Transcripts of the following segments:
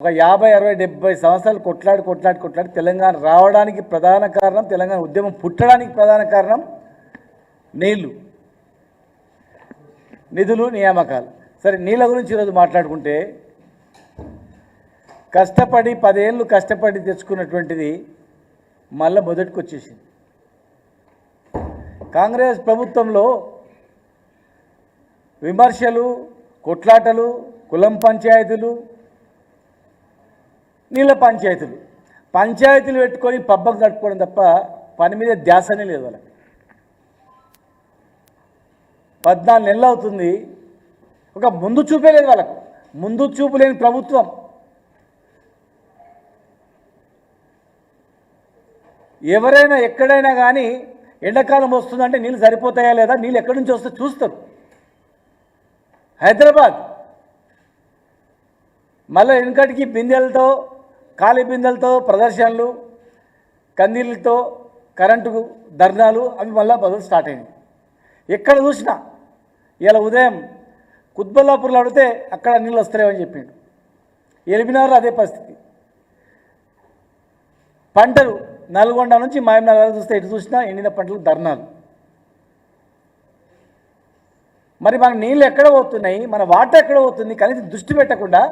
ఒక యాభై అరవై డెబ్బై సంవత్సరాలు కొట్లాడి కొట్లాడి కొట్లాడి తెలంగాణ రావడానికి ప్రధాన కారణం తెలంగాణ ఉద్యమం పుట్టడానికి ప్రధాన కారణం నీళ్ళు. నిధులు నియామకాలు. సరే నీళ్ళ గురించి ఈరోజు మాట్లాడుకుంటే కష్టపడి పదేళ్ళు కష్టపడి తెచ్చుకున్నటువంటిది మళ్ళీ మొదటికి వచ్చేసింది కాంగ్రెస్ ప్రభుత్వంలో విమర్శలు కొట్లాటలు కులం పంచాయతీలు నీళ్ళ పంచాయతీలు. పంచాయతీలు పెట్టుకొని పబ్బం కట్టుకోవడం తప్ప పని మీద ధ్యాసనే లేదు వాళ్ళకి. పద్నాలుగు నెలలు అవుతుంది. ఒక ముందు చూపే లేదు వాళ్ళకు. ముందు చూపు లేని ప్రభుత్వం. ఎవరైనా ఎక్కడైనా కానీ ఎండాకాలం వస్తుందంటే నీళ్ళు సరిపోతాయా లేదా? నీళ్ళు ఎక్కడి నుంచి వస్తే చూస్తారు. హైదరాబాద్. మళ్ళీ వెనుకటికి బిందెలతో ఖాళీ ప్రదర్శనలు కందీలతో కరెంటుకు ధర్నాలు అవి మళ్ళీ బదులు స్టార్ట్ అయింది ఎక్కడ చూసినా ఇలా ఉదయం కుత్బల్లాపూర్లో అడిగితే అక్కడ నీళ్ళు వస్తాయని చెప్పిండు. ఎలిమినారు అదే పరిస్థితి. పంటలు నల్గొండ నుంచి మాయనగర్ చూస్తే ఎటు చూసినా ఎండిన పంటలు ధర్నాలు. మరి మన నీళ్ళు ఎక్కడ పోతున్నాయి? మన వాటర్ ఎక్కడ పోతుంది? కనీసం దృష్టి పెట్టకుండా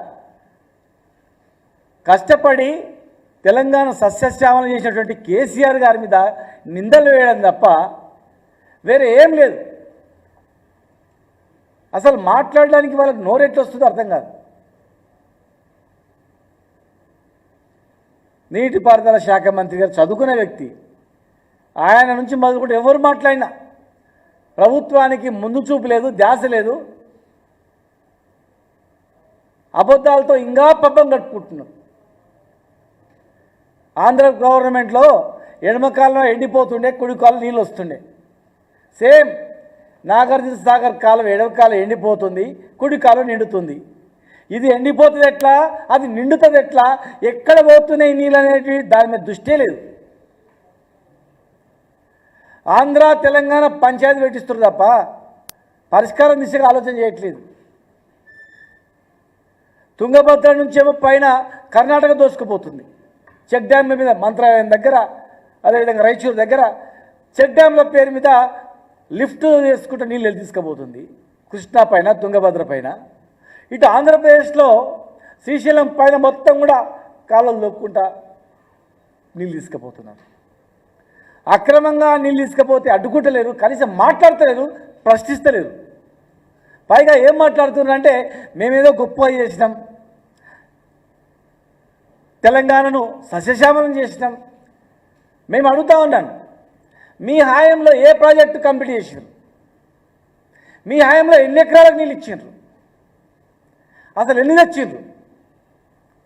కష్టపడి తెలంగాణ సస్యశ్యామలం చేసినటువంటి కేసీఆర్ గారి మీద నిందలు వేయడం తప్ప వేరే ఏం లేదు. అసలు మాట్లాడడానికి వాళ్ళకి నోరెట్లు వస్తుందో అర్థం కాదు. నీటిపారుదల శాఖ మంత్రి గారు చదువుకునే వ్యక్తి ఆయన నుంచి మొదలుకుంటే ఎవరు మాట్లాడినా ప్రభుత్వానికి ముందు చూపు లేదు ధ్యాస లేదు. అబద్ధాలతో ఇంకా పబ్బం కట్టుకుంటున్నారు. ఆంధ్ర గవర్నమెంట్లో ఎడమకాలంలో ఎండిపోతుండే కుడి కాలం నీళ్ళు వస్తుండే. సేమ్ నాగార్జున సాగర్ కాలం ఎడమకాలం ఎండిపోతుంది కుడి కాలం నిండుతుంది. ఇది ఎండిపోతుంది ఎట్లా? అది నిండుతుంది ఎట్లా? ఎక్కడ పోతున్నాయి నీళ్ళు అనేటివి దాని మీద దృష్టే లేదు. ఆంధ్ర తెలంగాణ పంచాయతీ పెట్టిస్తారు తప్ప పరిష్కారం దిశగా ఆలోచన చేయట్లేదు. తుంగభద్ర నుంచేమో పైన కర్ణాటక దోసుకుపోతుంది. చెక్ డ్యామ్ల మీద మంత్రాలయం దగ్గర అదేవిధంగా రైచూరు దగ్గర చెక్ డ్యామ్ల పేరు మీద లిఫ్ట్ చేసుకుంటూ నీళ్ళు తీసుకుపోతుంది. కృష్ణా పైన తుంగభద్ర పైన. ఇటు ఆంధ్రప్రదేశ్లో శ్రీశైలం పైన మొత్తం కూడా కాలువలు దొక్కుంటా నీళ్ళు తీసుకుపోతున్నారు. అక్రమంగా నీళ్ళు తీసుకపోతే అడ్డుకుంటలేరు కనీసం మాట్లాడతలేరు ప్రశ్నిస్తలేరు. పైగా ఏం మాట్లాడుతున్నారంటే మేమేదో గొప్ప చేసినాం తెలంగాణను సస్యశ్యామలం చేసినాం. మేము అడుగుతా ఉన్నాను మీ హాయంలో ఏ ప్రాజెక్టు కంప్లీట్ చేసినారు మీ హాయంలో ఎన్ని ఎకరాలకు నీళ్ళు ఇచ్చిండ్రు? అసలు ఎన్ని తెచ్చిండ్రు?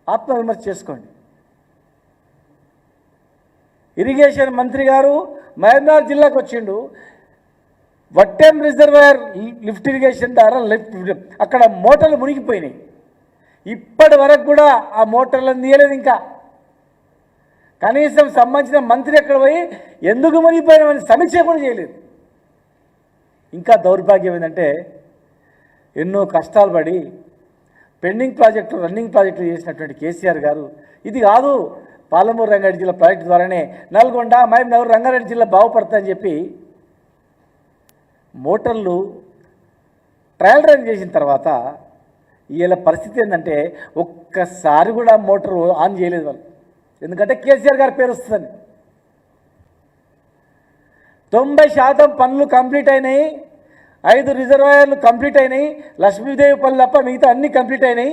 ఆత్మవిమర్శ చేసుకోండి. ఇరిగేషన్ మంత్రి గారు మహబూబ్నగర్ జిల్లాకు వచ్చిండు. వట్టెం రిజర్వాయర్ లిఫ్ట్ ఇరిగేషన్ ద్వారా లిఫ్ట్ అక్కడ మోటార్లు మునిగిపోయినాయి. ఇప్పటి వరకు కూడా ఆ మోటార్లను తీయలేదు ఇంకా. కనీసం సంబంధించిన మంత్రి ఎక్కడ పోయి ఎందుకు మునిగిపోయినామని సమీక్ష కూడా చేయలేదు. ఇంకా దౌర్భాగ్యం ఏంటంటే ఎన్నో కష్టాలు పడి పెండింగ్ ప్రాజెక్టు రన్నింగ్ ప్రాజెక్టులు చేసినటువంటి కేసీఆర్ గారు ఇది కాదు పాలమూరు రంగారెడ్డి జిల్లా ప్రాజెక్టు ద్వారానే నల్గొండ మహబూబ్నగర్ రంగారెడ్డి జిల్లా బాగుపడతాయని చెప్పి మోటార్లు ట్రయల్ రన్ చేసిన తర్వాత వీళ్ళ పరిస్థితి ఏంటంటే ఒక్కసారి కూడా మోటార్ ఆన్ చేయలేదు వాళ్ళు. ఎందుకంటే కేసీఆర్ గారి పేరు వస్తుందని. తొంభై శాతం పనులు కంప్లీట్ అయినాయి ఐదు రిజర్వాయర్లు కంప్లీట్ అయినాయి లక్ష్మీదేవి పనులు తప్ప మిగతా అన్నీ కంప్లీట్ అయినాయి.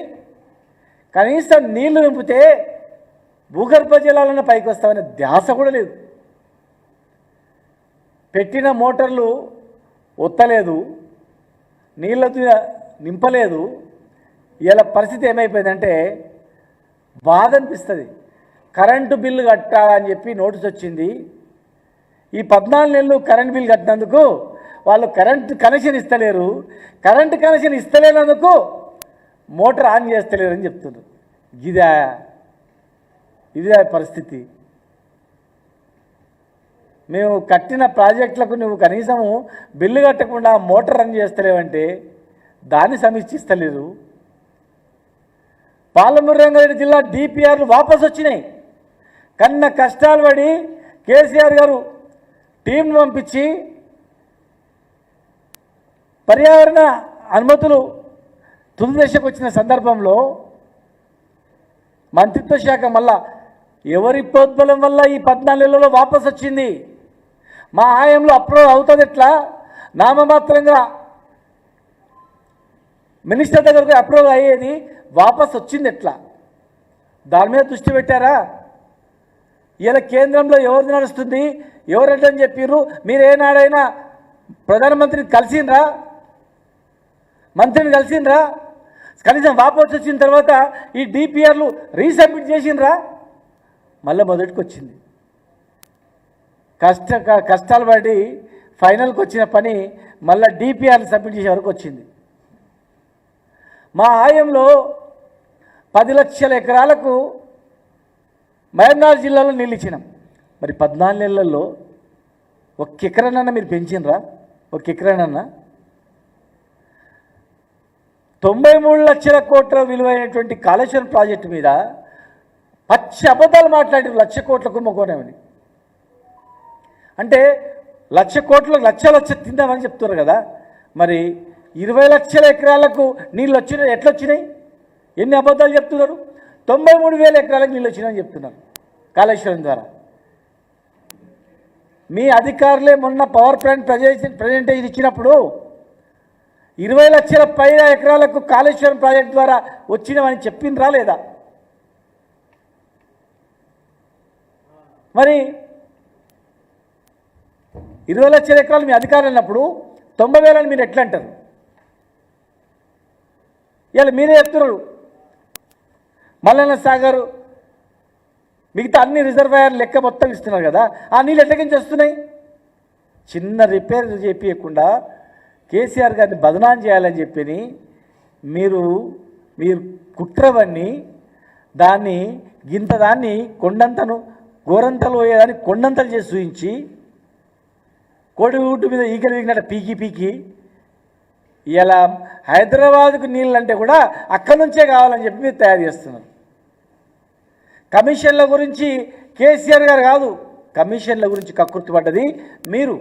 కనీసం నీళ్ళు నింపితే భూగర్భ జలాలను పైకి వస్తామనే ధ్యాస కూడా లేదు. పెట్టిన మోటార్లు ఒత్తలేదు నీళ్ళతో నింపలేదు ఇలా పరిస్థితి ఏమైపోయిందంటే బాధ అనిపిస్తుంది కరెంటు బిల్లు కట్టాలని చెప్పి నోటీస్ వచ్చింది. ఈ పద్నాలుగు నెలలు కరెంట్ బిల్ కట్టినందుకు వాళ్ళు కరెంట్ కనెక్షన్ ఇస్తలేరు. కరెంట్ కనెక్షన్ ఇస్తలేనందుకు మోటార్ ఆన్ చేస్తలేరు అని చెప్తున్నారు. ఇదా ఇదే పరిస్థితి. మేము కట్టిన ప్రాజెక్టులకు నువ్వు కనీసము బిల్లు కట్టకుండా మోటార్ రన్ చేస్తలేవంటే దాన్ని సమీక్షిస్తలేదు పాలమూరు రంగారెడ్డి జిల్లా డిపిఆర్లు వాపసు వచ్చినాయి. కన్న కష్టాలు పడి కేసీఆర్ గారు టీంను పంపించి పర్యావరణ అనుమతులు తుది దశకు వచ్చిన సందర్భంలో మంత్రిత్వ శాఖ మళ్ళా ఎవరి ప్రోద్బలం వల్ల ఈ పద్నాలుగు నెలల్లో వాపసు వచ్చింది? మా ఆయంలో అప్రూవ్ అవుతుంది ఎట్లా నామమాత్రంగా మినిస్టర్ దగ్గరకు అప్రూవల్ అయ్యేది వాపస్ వచ్చింది ఎట్లా? దాని మీద దృష్టి పెట్టారా? ఇలా కేంద్రంలో ఎవరిది నడుస్తుంది? ఎవరంటని చెప్పిర్రు? మీరు ఏనాడైనా ప్రధానమంత్రిని కలిసిండ్రా? మంత్రిని కలిసిండ్రా? కనీసం వాపస్ వచ్చిన తర్వాత ఈ డిపిఆర్లు రీసబ్మిట్ చేసిండ్రా? మళ్ళీ మొదటికి వచ్చింది కష్ట కష్టాలు పడి ఫైనల్కి వచ్చిన పని మళ్ళీ డిపిఆర్లు సబ్మిట్ చేసే వరకు వచ్చింది. మా ఆయంలో పది లక్షల ఎకరాలకు మహబూబ్నగర్ జిల్లాలో నీళ్ళు ఇచ్చినాం మరి పద్నాలుగు నెలల్లో ఒక ఎకరనన్నా మీరు పెంచినరా? ఒక ఎకరనన్నా? తొంభై మూడు లక్షల కోట్ల విలువైనటువంటి కాళేశ్వరం ప్రాజెక్టు మీద పచ్చి అబద్ధాలు మాట్లాడి లక్ష కోట్ల కుంభకోణమని. అంటే లక్ష కోట్ల లక్ష లక్ష తిందామని చెప్తున్నారు కదా. మరి ఇరవై లక్షల ఎకరాలకు నీళ్ళు వచ్చినాయి. ఎట్లా వచ్చినాయి ఎన్ని అబద్ధాలు చెప్తున్నారు? తొంభై మూడు వేల ఎకరాలకు నీళ్ళు వచ్చినాయని చెప్తున్నారు కాళేశ్వరం ద్వారా. మీ అధికారులే మొన్న పవర్ ప్లాంట్ ప్రజెంట్ ప్రజెంటేజ్ ఇచ్చినప్పుడు ఇరవై లక్షల పైన ఎకరాలకు కాళేశ్వరం ప్రాజెక్ట్ ద్వారా వచ్చినవని చెప్పిండ్రా లేదా? మరి ఇరవై లక్షల ఎకరాలు మీ అధికారులు అన్నప్పుడు తొంభై వేలని మీరు ఎట్లా అంటారు ఇలా మీరే చెప్తున్నారు. మల్లన్న సాగర్ మిగతా అన్ని రిజర్వాయర్ లెక్క మొత్తం ఇస్తున్నారు కదా ఆ నీళ్ళు ఎట్లకించి వస్తున్నాయి? చిన్న రిపేర్ చేపించకుండా కేసీఆర్ గారిని బదనాం చేయాలని చెప్పి మీరు మీరు కుట్రవన్నీ దాన్ని గింత దాన్ని కొండంతను గోరంతలు పోయేదాన్ని కొండంతలు చేసి చూయించి కోడి ఊటు మీద ఈకలు వీగినట్టు పీకి పీకి ఇలా హైదరాబాద్కు నీళ్ళు అంటే కూడా అక్కడి నుంచే కావాలని చెప్పి మీరు తయారు చేస్తున్నారు. కమిషన్ల గురించి కేసీఆర్ గారు కాదు కమిషన్ల గురించి కక్కుర్తిపడ్డది మీరు.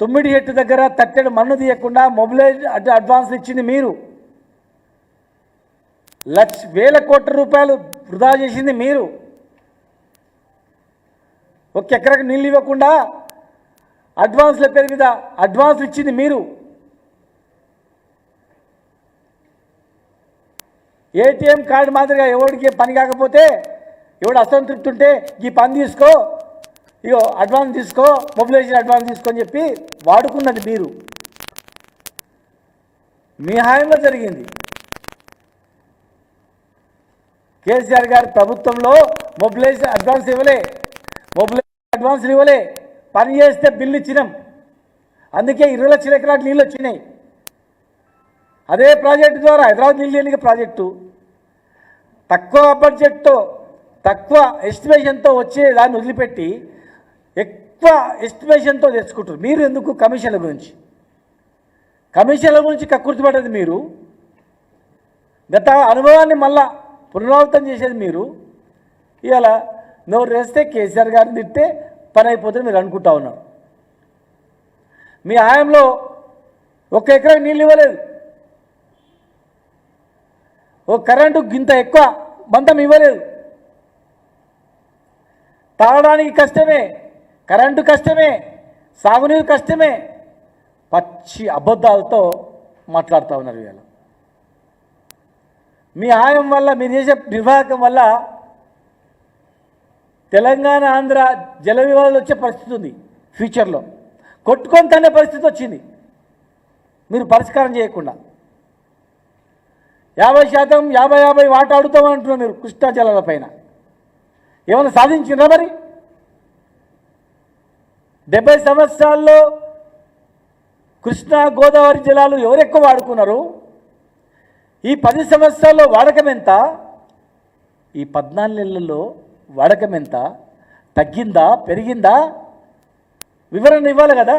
తొమ్మిది ఎట్టు దగ్గర తట్టెడు మన్ను తీయకుండా మొబిలైజ్ అడ్వాన్స్ అడ్వాన్స్లు ఇచ్చింది మీరు. లక్ష వేల కోట్ల రూపాయలు వృధా చేసింది మీరు. ఒక ఎకరకు నీళ్ళు ఇవ్వకుండా అడ్వాన్స్ల పేరు మీద అడ్వాన్స్లు ఇచ్చింది మీరు. ఏటీఎం కార్డు మాదిరిగా ఎవడికి పని కాకపోతే ఎవడు అసంతృప్తి ఉంటే ఈ పని తీసుకో ఇగో అడ్వాన్స్ తీసుకో మొబిలైజేషన్ అడ్వాన్స్ తీసుకో అని చెప్పి వాడుకున్నది మీరు. మీ హాయంలో జరిగింది. కేసీఆర్ గారి ప్రభుత్వంలో మొబిలైజేషన్ అడ్వాన్స్ ఇవ్వలే. మొబిలైజేషన్ అడ్వాన్స్ ఇవ్వలే. పని చేస్తే బిల్లు ఇచ్చినాం. అందుకే ఇరవై లక్షల ఎకరాలు నీళ్ళు వచ్చినాయి. అదే ప్రాజెక్టు ద్వారా హైదరాబాద్ నీళ్ళు ఎన్నిక ప్రాజెక్టు. తక్కువ బడ్జెట్తో తక్కువ ఎస్టిమేషన్తో వచ్చే దాన్ని వదిలిపెట్టి ఎక్కువ ఎస్టిమేషన్తో తెచ్చుకుంటారు. మీరు ఎందుకు కమిషన్ల గురించి? కమిషన్ల గురించి కక్కుర్తిపడ్డది మీరు. గత అనుభవాన్ని మళ్ళా పునరావృతం చేసేది మీరు. ఇవాళ నోరు వేస్తే కేసీఆర్ గారిని తిట్టే పని అయిపోతుంది మీరు అనుకుంటా ఉన్నారు. మీ ఆయంలో ఒక ఎకరా నీళ్ళు ఇవ్వలేదు. ఓ కరెంటు గింత ఎక్కువ బంధం ఇవ్వలేదు. తాగడానికి కష్టమే కరెంటు కష్టమే సాగునీరు కష్టమే. పచ్చి అబద్ధాలతో మాట్లాడుతూ ఉన్నారు వీళ్ళు మీ ఆయం వల్ల మీరు చేసే నిర్వాహకం వల్ల తెలంగాణ ఆంధ్ర జల వివాదాలు వచ్చే పరిస్థితి ఉంది ఫ్యూచర్లో. కొట్టుకొని తనే పరిస్థితి వచ్చింది. మీరు పరిష్కారం చేయకుండా. యాభై శాతం యాభై యాభై వాట అడుగుతామంటున్నారు మీరు కృష్ణా జలాల పైన. ఏమైనా సాధించిందా మరి? డెబ్బై సంవత్సరాల్లో కృష్ణా గోదావరి జలాలు ఎవరు ఎక్కువ వాడుకున్నారు? ఈ పది సంవత్సరాల్లో వాడకం ఎంత? ఈ పద్నాలుగు నెలల్లో వాడకం ఎంత తగ్గిందా? పెరిగిందా? వివరణ ఇవ్వాలి కదా?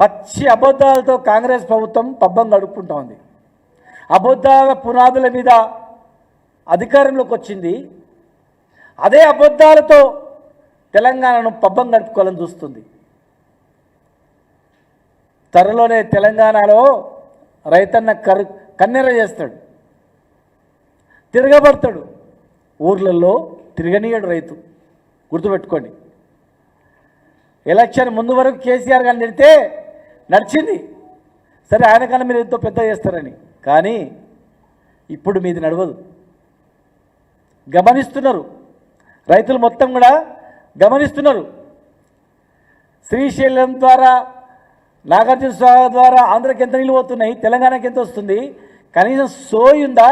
పచ్చి అబద్ధాలతో కాంగ్రెస్ ప్రభుత్వం పబ్బం గడుపుకుంటా ఉంది అబద్ధాల పునాదుల మీద అధికారంలోకి వచ్చింది. అదే అబద్ధాలతో తెలంగాణను పబ్బం గడుపుకోవాలని చూస్తుంది. త్వరలోనే తెలంగాణలో రైతన్న కరు కన్నెర చేస్తాడు. తిరగబడతాడు. ఊర్లలో తిరగనీయడు రైతు. గుర్తుపెట్టుకోండి. ఎలక్షన్ ముందు వరకు కేసీఆర్ గారు నిడితే నడిచింది. సరే ఆయన కన్నా మీరు ఎంతో పెద్ద చేస్తారని. కానీ ఇప్పుడు మీది నడవదు. గమనిస్తున్నారు. రైతులు మొత్తం కూడా గమనిస్తున్నారు. శ్రీశైలం ద్వారా నాగార్జున ద్వారా ఆంధ్రకి ఎంత నీళ్ళు పోతున్నాయి తెలంగాణకి ఎంత వస్తుంది కనీసం సోయి ఉందా?